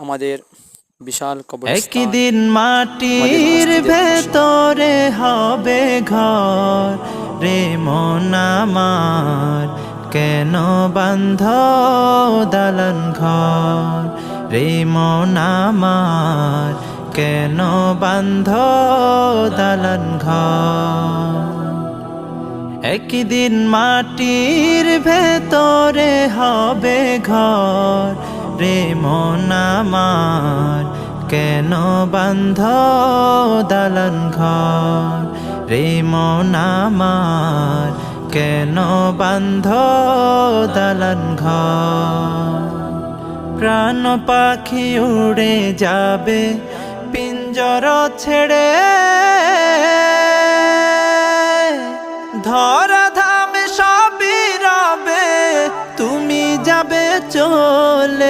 আমাদের বিশাল কবর একদিন মাটির ভেতরে হবে ঘর রে মন আমার কেন বান্ধ দালান ঘর? রে মন আমার কেন বান্ধ দালান ঘর? একদিন মাটির ভেতরে হবে ঘর রে মন আমার কেন বান্ধ দালান ঘর? রে মন আমার কেন বান্ধ দালান ঘর? প্রাণ পাখি উড়ে যাবে, পিঞ্জর ছেড়ে। ধরা ধামে সবই রবে, তুমি যাবে চলে।